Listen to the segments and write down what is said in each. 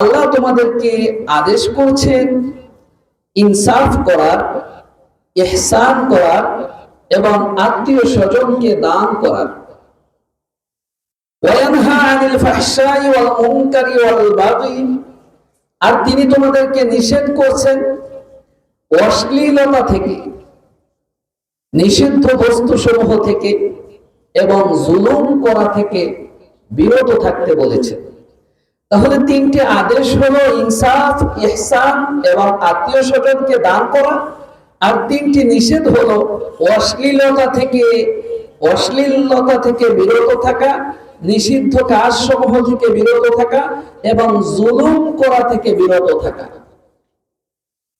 আল্লাহ তোমাদেরকে আদেশ করছেন ইনসাফ করার, ইহসান করার এবং আত্মীয় স্বজনকে দান করার। আর তিনি তোমাদেরকে নিষেধ করছেন অশ্লীলতা থেকে, নিষিদ্ধ বস্তু সমূহ থেকে এবং জুলুম করা থেকে বিরত থাকতে বলেছেন। তাহলে তিনটে আদেশ হলো ইনসাফ, ইহসান এবং আত্মীয় স্বজনকে দান করা। আর তিনটি নিষেধ হলো অশ্লীলতা থেকে অশ্লীলতা থেকে বিরত থাকা, নিষিদ্ধ কাজ সমূহ থেকে বিরত থাকা এবং জুলুম করা থেকে বিরত থাকা।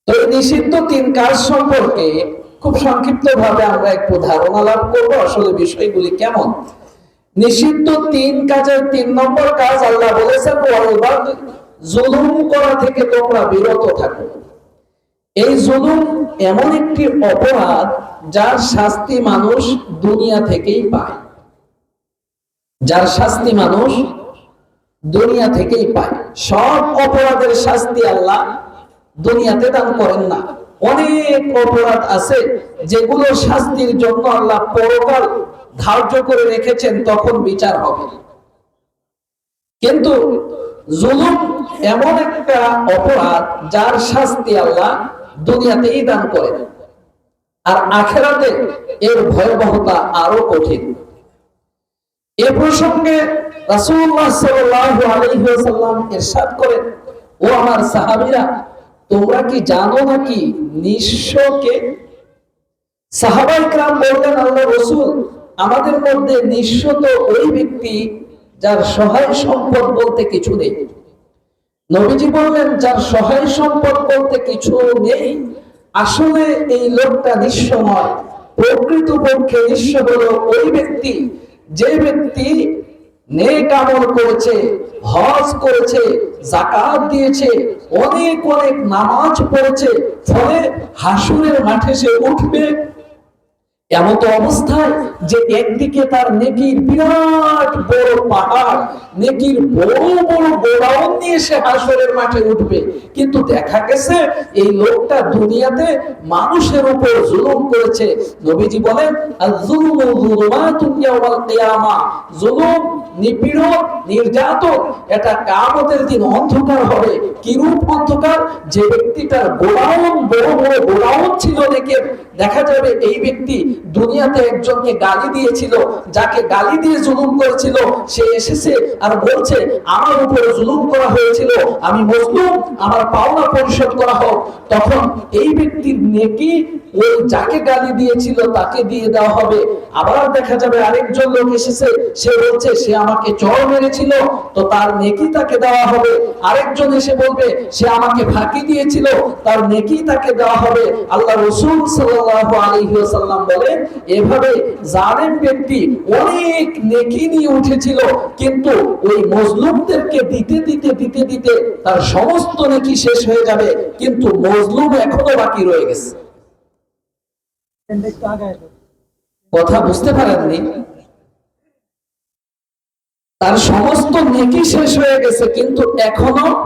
তো এই নিষিদ্ধ তিন কাজ সম্পর্কে খুব সংক্ষিপ্ত ভাবে আমরা একটু ধারণা লাভ করব। আসলে বিষয়গুলি কেমন? নিষিদ্ধ তিন কাজের তিন নম্বর কাজ আল্লাহ বলেছেন জুলুম করা থেকে তোমরা বিরত থাকো। এই জুলুম এমন একটি অপরাধ যার শাস্তি মানুষ দুনিয়া থেকেই পায়। যার শাস্তি মানুষ দুনিয়া থেকেই পায়। সব অপরাধের শাস্তি আল্লাহ দুনিয়াতে দান করেন না। অনেক অপরাধ আছে যেগুলো শাস্তির জন্য আল্লাহ পরকাল ধার্য করে রেখেছেন, তখন বিচার হবে কিন্তু জুলুম এমন একটা অপরাধ যার শাস্তি আল্লাহ দুনিয়াতেই দান করেন। আর আখেরাতে এর ভয়াবহতা আরও কঠিন। এ প্রসঙ্গে রাসূলুল্লাহ সাল্লাল্লাহু আলাইহি ওয়াসাল্লাম ইরশাদ করেন, ও আমার সাহাবীরা তোমরা কি জানো নাকি নিঃস্বকে সাহাবাই ক্রাম বলতেন আল্লাহ রসুল, আমাদের মধ্যে নিঃস্ব তো ওই ব্যক্তি যার সহায় সম্পদ বলতে কিছু নেই। নবীজি বললেন, যার সহায় সম্পদ বলতে কিছু নেই, আসলে এই লোকটা নিঃস্ব নয় প্রকৃত পক্ষে নিঃস্ব হলো ওই ব্যক্তি, যে ব্যক্তি নেক আমল করেছে, হজ করেছে জাকাত দিয়েছে, অনেক অনেক নামাজ পড়েছে, ফলে হাসুরের মাঠে সে উঠবে এমত অবস্থায় যে একদিকে তার নেকির বিরাট বড় পাহাড়, নেকির বড় বড় গোড়াউন নিয়ে সে হাসরের মাঠে উঠবে। কিন্তু দেখা গেছে এই লোকটা দুনিয়াতে মানুষের উপর জুলুম করেছে। নবীজি বলেন জুলুম নিপীড়ন, নির্যাতন, এটা কিয়ামতের দিন অন্ধকার হবে। কিরূপ অন্ধকার? যে ব্যক্তিটার গোড়াউন, বড় বড় গোড়াউন ছিল দেখে দেখা যাবে এই ব্যক্তি দুনিয়াতে একজনকে গালি দিয়েছিল, যাকে গালি দিয়ে জুলুম করেছিল, সে এসেছে আর বলছে, আমার উপরে জুলুম করা হয়েছিল, আমি মজলুম, আমার পাওনা পরিশোধ করা হোক। তখন এই ব্যক্তির নেকি ওই যাকে গালি দিয়েছিল, তাকে দিয়ে দেওয়া হবে। আবার দেখা যাবে আরেকজন লোক এসেছে, সে বলছে, সে আমাকে চড় মেরেছিল। তো তার নেকি তাকে দেওয়া হবে। আরেকজন এসে বলবে, সে আমাকে ফাঁকি দিয়েছিল। তার নেকি তাকে দেওয়া হবে। আল্লাহ রসুল সাল্লাল্লাহু আলাইহি ওয়াসাল্লাম বলেন এভাবে জালেম ব্যক্তি অনেক নেকি নিয়ে উঠেছিল, কিন্তু ওই মজলুমদেরকে দিতে দিতে দিতে দিতে তার সমস্ত নেকি শেষ হয়ে যাবে, কিন্তু মজলুম এখনও বাকি রয়ে গেছে। কথা বুঝতে পারেননি? তার সমস্ত নেকি শেষ হয়ে গেছে, কিন্তু এখনও